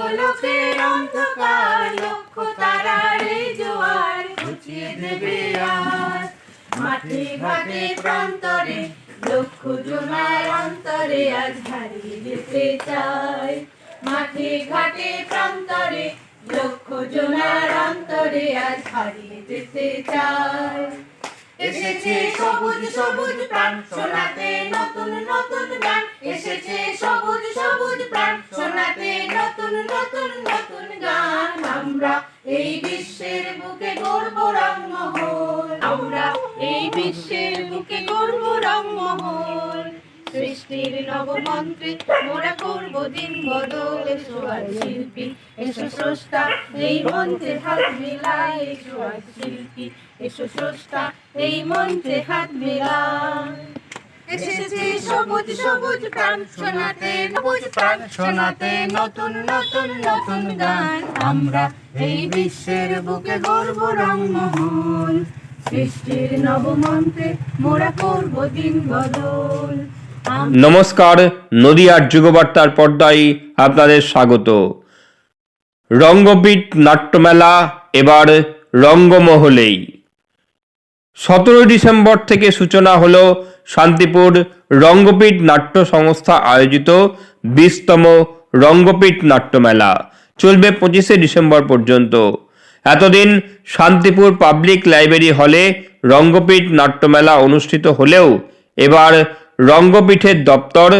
গোলকের অন্ধকার, লক্ষ তারার জোয়ার ঘুচিয়ে দেবে আর মাঠে ঘাটে প্রান্তরে, লক্ষ জোনার অন্তরে আজ হারিয়ে যেতে চাই মাঠে ঘাটে প্রান্তরে, লক্ষ জোনার অন্তরে আজ হারিয়ে যেতে চাই এসেছে সবুজ সবুজ প্রাণ শোনাতে নতুন নতুন গান। এসেছে সবুজ সবুজ প্রাণ শোনাতে নতুন নতুন নতুন গান। আমরা এই সৃষ্টির নবমন্ত্রে, মোরা করব দিন বদল শিল্পী। এসো স্রষ্টা, এই মন্ত্রে হাত মিলাই শিল্পী। এসো স্রষ্টা, এই মন্ত্রে হাত মিলাই। সবুজ নতুন নতুন নতুন গান। আমরা এই বিশ্বের বুকে গর্ব রংমহল। সৃষ্টির নবমন্ত্রে মোরা করব দিন বদল। নমস্কার নদিয়ার যুগবার্তার পর্দায় আপনাদের স্বাগত। রঙ্গপীঠ নাট্যমেলা, এবার রঙ্গমহলেই। সতেরোই ডিসেম্বর থেকে সূচনা হলো শান্তিপুর রঙ্গপীঠ নাট্য সংস্থা আয়োজিত বিশতম রঙ্গপীঠ নাট্যমেলা। চলবে পঁচিশে ডিসেম্বর পর্যন্ত। এতদিন শান্তিপুর পাবলিক লাইব্রেরি হলে রঙ্গপীঠ নাট্যমেলা অনুষ্ঠিত হলেও এবার রঙ্গপীঠের দপ্তর,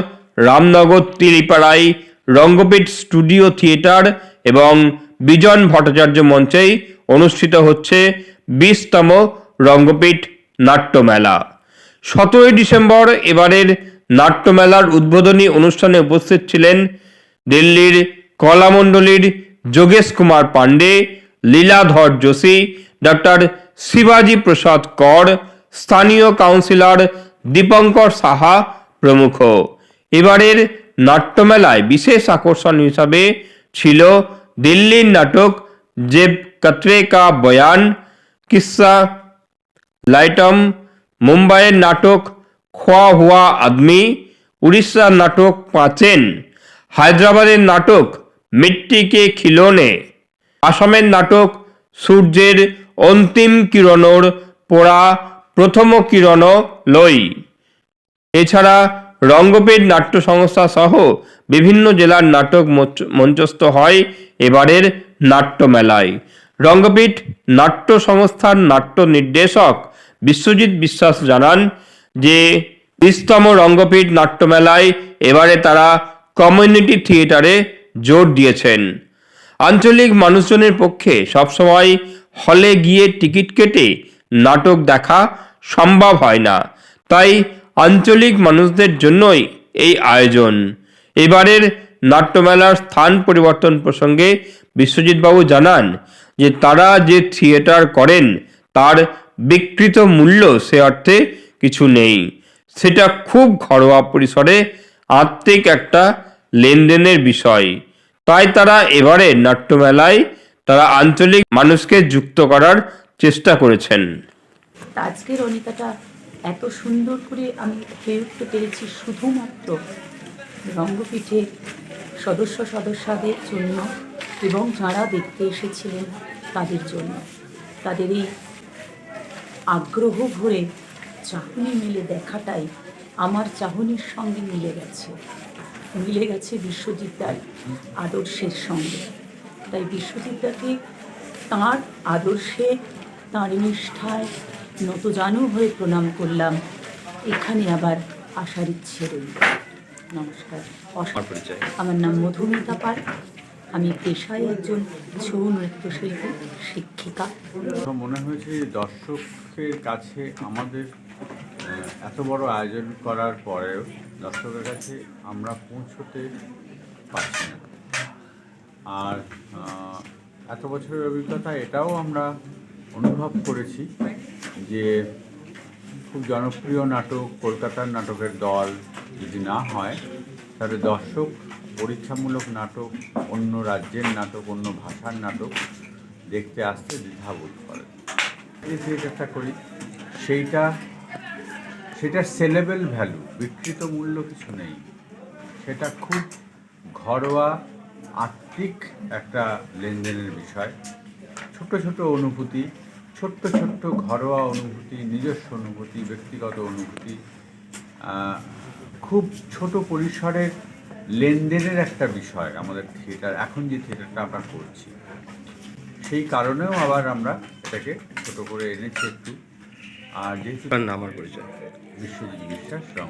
রামনগর, তিরিপাড়ায় রঙ্গপীঠ স্টুডিও থিয়েটার এবং বিজন ভট্টাচার্য মঞ্চেই অনুষ্ঠিত হচ্ছে বিশতম রঙ্গপীঠ নাট্যমেলা। সতেরোই ডিসেম্বর এবারের নাট্যমেলার উদ্বোধনী অনুষ্ঠানে উপস্থিত ছিলেন দিল্লির কলামণ্ডলীর যোগেশ কুমার পাণ্ডে, লীলাধর যোশী ডক্টর শিবাজি প্রসাদ কর, স্থানীয় কাউন্সিলর দীপঙ্কর সাহা প্রমুখ। এবারের নাট্যমেলায় বিশেষ আকর্ষণ হিসাবে ছিল দিল্লির নাটক জেব কতরে কা বয়ান, কিসা লাইটম, মুম্বাইয়ের নাটক খোয়া হুয়া আদমি, উড়িষ্যার নাটক পাঁচেন, হায়দ্রাবাদের নাটক মিট্টি কে খিলোনে, আসামের নাটক সূর্যের অন্তিম কিরণর পোড়া প্রথম কিরণ লই। এছাড়া রঙ্গপীঠ নাট্য সংস্থা সহ বিভিন্ন জেলার নাটক মঞ্চ- মঞ্চস্থ হয় এবারের নাট্যমেলায়। রঙ্গপীঠ নাট্য সংস্থার নাট্য নির্দেশক বিশ্বজিৎ বিশ্বাস জানান যে, বিশতম রঙ্গপীঠ নাট্যমেলায় এবারে তারা কমিউনিটি থিয়েটারে জোর দিয়েছেন। আঞ্চলিক মানুষজনের পক্ষে সবসময় হলে গিয়ে টিকিট কেটে নাটক দেখা সম্ভব হয় না। তাই আঞ্চলিক মানুষদের জন্যই এই আয়োজন। এবারের নাট্যমেলার স্থান পরিবর্তন প্রসঙ্গে বিশ্বজিৎবাবু জানান যে তারা যে থিয়েটার করেন, তার বিকৃত মূল্য সে অর্থে কিছু নেই। সেটা খুব ঘরোয়া পরিসরে আত্মিক একটা লেনদেনের বিষয়। তাই তারা এবারে নাট্যমেলায় তারা আঞ্চলিক মানুষকে যুক্ত করার চেষ্টা করেছেন। আজকের অনিতাটা এত সুন্দর করে আমি হয়ে উঠতে পেরেছি শুধুমাত্র রঙ্গপীঠের সদস্য সদস্যদের জন্য এবং যারা দেখতে এসেছিলেন তাদের জন্য। তাদের এই আগ্রহ ভরে চাহনি মিলে দেখাটাই আমার চাহনির সঙ্গে মিলে গেছে। মিলে গেছে বিশ্বজিৎদার আদর্শের সঙ্গে। তাই বিশ্বজিৎদাকে তাঁর আদর্শে তাঁর নিষ্ঠায় নতজানু হয়ে প্রণাম করলাম। এখানে আবার আসার ইচ্ছে রইল। নমস্কার। আমার নাম মধুমিতা পাল। আমি পেশায় একজন ছৌ নৃত্যশিল্পী শিক্ষিকা। মনে হয়েছে দর্শকের কাছে আমাদের এত বড় আয়োজন করার পরেও দর্শকের কাছে আমরা পৌঁছতে পারছি না। আর এত বছরের অভিজ্ঞতা এটাও আমরা অনুভব করেছি যে খুব জনপ্রিয় নাটক, কলকাতার নাটকের দল যদি না হয়, তাহলে দর্শক পরীক্ষামূলক নাটক, অন্য রাজ্যের নাটক, অন্য ভাষার নাটক দেখতে আসতে দ্বিধাবোধ করে। যে থিয়েটারটা করি, সেইটা, সেটার সেলেবেল ভ্যালু বিকৃত মূল্য কিছু নেই। সেটা খুব ঘরোয়া, আত্মিক একটা লেনদেনের বিষয়। ছোট ছোট অনুভূতি ছোট্ট ছোট্ট ঘরোয়া অনুভূতি নিজস্ব অনুভূতি ব্যক্তিগত অনুভূতি খুব ছোট পরিসরের লেনদেনের একটা বিষয় আমাদের থিয়েটার এখন যে থিয়েটারটা আমরা করছি। সেই কারণেও আবার আমরা এটাকে ছোট করে এনেছি একটু। আর যেহেতু আমার পরিচয়? বিশ্বজিৎ বিশ্বাস রঙ